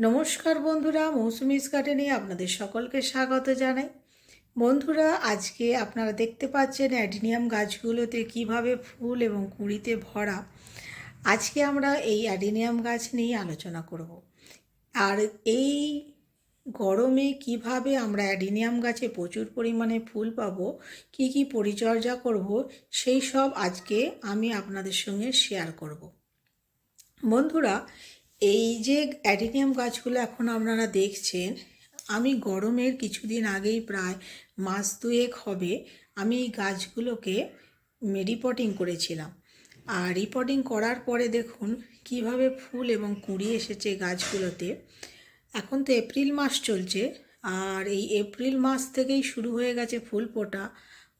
নমস্কার বন্ধুরা মৌসুমিস গার্ডেনে আপনাদের সকলকে স্বাগত জানাই। বন্ধুরা, আজকে আপনারা দেখতে পাচ্ছেন অ্যাডিনিয়াম গাছগুলোতে কীভাবে ফুল এবং কুঁড়িতে ভরা। আজকে আমরা এই অ্যাডিনিয়াম গাছ নিয়ে আলোচনা করব। আর এই গরমে কীভাবে আমরা অ্যাডিনিয়াম গাছে প্রচুর পরিমাণে ফুল পাবো, কি কি পরিচর্যা করব, সেই সব আজকে আমি আপনাদের সঙ্গে শেয়ার করব। বন্ধুরা এই যে অ্যাডিনিয়াম গাছগুলো এখন আপনারা দেখছেন, আমি গরমের কিছুদিন আগেই প্রায় মাস দুয়েক হবে আমি এই গাছগুলোকে রিপোর্টিং করেছিলাম। আর রিপোর্টিং করার পরে দেখুন কীভাবে ফুল এবং কুঁড়ি এসেছে গাছগুলোতে। এখন তো এপ্রিল মাস চলছে, আর এই এপ্রিল মাস থেকেই শুরু হয়ে গেছে ফুল ফোটা।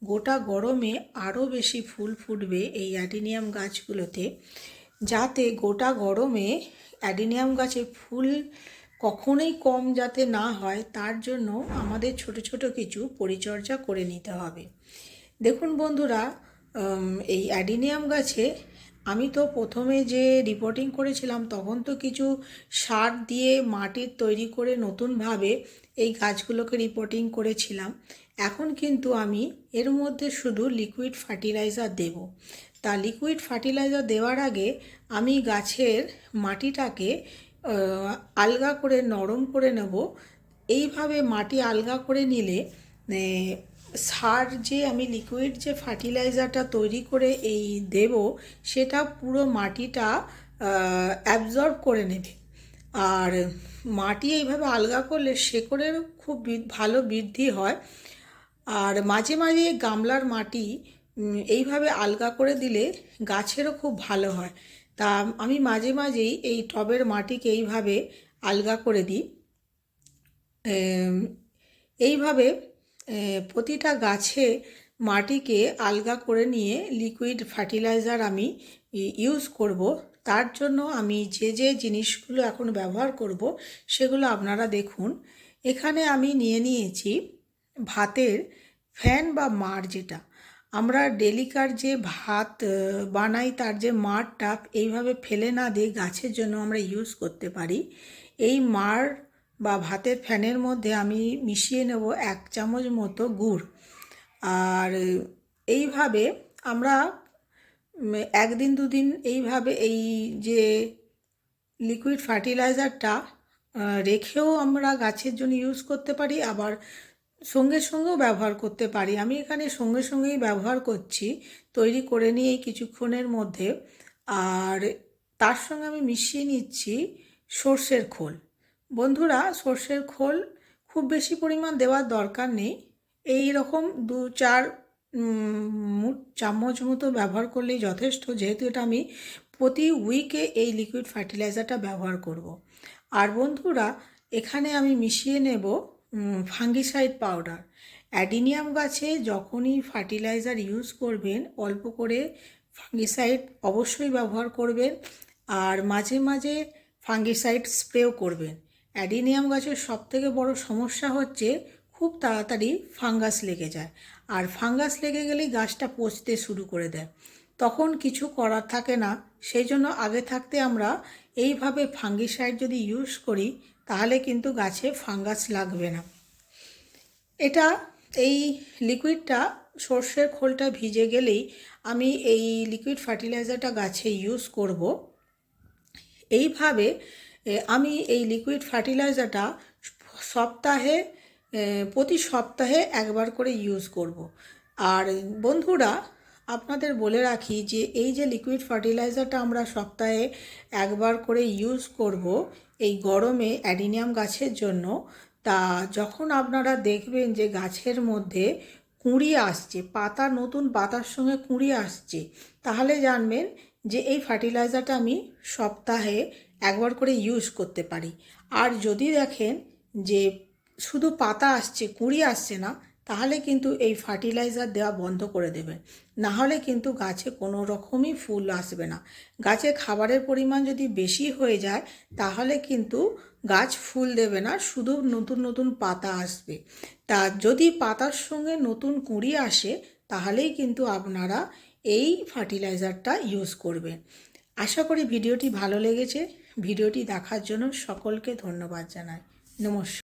গোটা গরমে আরও বেশি ফুল ফুটবে এই অ্যাডিনিয়াম গাছগুলোতে। যাতে গোটা গরমে অ্যাডিনিয়াম গাছে ফুল কখনোই কম যাতে না হয়, তার জন্য আমাদের ছোট ছোট কিছু পরিচর্যা করে নিতে হবে। দেখুন বন্ধুরা এই অ্যাডিনিয়াম গাছে আমি তো প্রথমে যে রিপোর্টিং করেছিলাম, তখন তো কিছু সার দিয়ে মাটির তৈরি করে নতুনভাবে এই গাছগুলোকে রিপোর্টিং করেছিলাম। এখন কিন্তু আমি এর মধ্যে শুধু লিকুইড ফার্টিলাইজার দেব। তা লিকুইড ফার্টিলাইজার দেওয়ার আগে আমি গাছের মাটিটাকে আলগা করে, নরম করে নেব। এইভাবে মাটি আলগা করে নিলে সার যে আমি লিকুইড যে ফার্টিলাইজারটা তৈরি করে এই দেব, সেটা পুরো মাটিটা অ্যাবজর্ব করে নেবে। আর মাটি এইভাবে আলগা করলে শেকড়ের খুব ভালো বৃদ্ধি হয়। আর মাঝে মাঝে গামলার মাটি এইভাবে আলগা করে দিলে গাছেরও খুব ভালো হয়। তা আমি মাঝে মাঝেই এই টবের মাটিকে এইভাবে আলগা করে দিই। এইভাবে প্রতিটা গাছে মাটিকে আলগা করে নিয়ে লিকুইড ফার্টিলাইজার আমি ইউজ করব। তার জন্য আমি যে যে জিনিসগুলো এখন ব্যবহার করব সেগুলো আপনারা দেখুন। এখানে আমি নিয়ে নিয়েছি ভাতের ফ্যান বা মার যেটা। আমরা ডেলিকার যে ভাত বানাই তার যে মাড়টা এইভাবে ফেলে না দিয়ে গাছের জন্য আমরা ইউজ করতে পারি। এই মাড় বা ভাতের ফ্যানের মধ্যে আমি মিশিয়ে নেব এক চামচ মতো গুড়। আর এইভাবে আমরা একদিন দুদিন এইভাবে এই যে লিকুইড ফার্টিলাইজারটা রেখেও আমরা গাছের জন্য ইউজ করতে পারি। আবার সঙ্গে সঙ্গেও ব্যবহার করতে পারি। আমি এখানে সঙ্গে সঙ্গেই ব্যবহার করছি, তৈরি করে নিয়ে কিছুক্ষণের মধ্যে। আর তার সঙ্গে আমি মিশিয়ে নিচ্ছি সর্ষের খোল। বন্ধুরা, সর্ষের খোল খুব বেশি পরিমাণ দেওয়ার দরকার নেই। এই রকম দু চার চামচ মতো ব্যবহার করলেই যথেষ্ট। যেহেতু এটা আমি প্রতি উইকে এই লিকুইড ফার্টিলাইজারটা ব্যবহার করব। আর বন্ধুরা, এখানে আমি মিশিয়ে নেব ফাঙ্গিসাইড পাউডার। অ্যাডিনিয়াম গাছে যখনই ফার্টিলাইজার ইউজ করবেন, অল্প করে ফাঙ্গিসাইড অবশ্যই ব্যবহার করবেন আর মাঝে মাঝে ফাঙ্গিসাইড স্প্রেও করবেন। অ্যাডিনিয়াম গাছের সবথেকে বড় সমস্যা হচ্ছে খুব তাড়াতাড়ি ফাঙ্গাস লেগে যায়। আর ফাঙ্গাস লেগে গেলেই গাছটা পচতে শুরু করে দেয়। তখন কিছু করার থাকে না। সেই জন্য আগে থাকতে আমরা এইভাবে ফাঙ্গিসাইড যদি ইউজ করি, তাহলে কিন্তু গাছে ফাঙ্গাস লাগবে না। এটা, এই লিকুইডটা সর্ষের খোলটা ভিজে গেলেই আমি এই লিকুইড ফার্টিলাইজারটা গাছে ইউজ করব। এইভাবে আমি এই লিকুইড ফার্টিলাইজারটা সপ্তাহে প্রতি সপ্তাহে একবার করে ইউজ করব। আর বন্ধুরা আপনাদের বলে রাখি যে এই যে লিকুইড ফার্টিলাইজারটা আমরা সপ্তাহে একবার করে ইউজ করব এই গরমে অ্যাডিনিয়াম গাছের জন্য, তা যখন আপনারা দেখবেন যে গাছের মধ্যে কুঁড়ি আসছে, পাতা, নতুন পাতার সঙ্গে কুঁড়ি আসছে, তাহলে জানবেন যে এই ফার্টিলাইজারটা আমি সপ্তাহে একবার করে ইউজ করতে পারি। আর যদি দেখেন যে শুধু পাতা আসছে, কুঁড়ি আসছে না তাহলে কিন্তু এই ফার্টিলাইজার দেওয়া বন্ধ করে দেবে। না হলে কিন্তু গাছে কোনো রকমই ফুল আসবে না। গাছে খাবারের পরিমাণ যদি বেশি হয়ে যায়, তাহলে কিন্তু গাছ ফুল দেবে না, শুধু নতুন নতুন পাতা আসবে। তা যদি পাতার সঙ্গে নতুন কুঁড়ি আসে, তাহলেই কিন্তু আপনারা এই ফার্টিলাইজারটা ইউজ করবেন। আশা করি ভিডিওটি ভালো লেগেছে। ভিডিওটি দেখার জন্য সকলকে ধন্যবাদ জানাই। নমস্কার।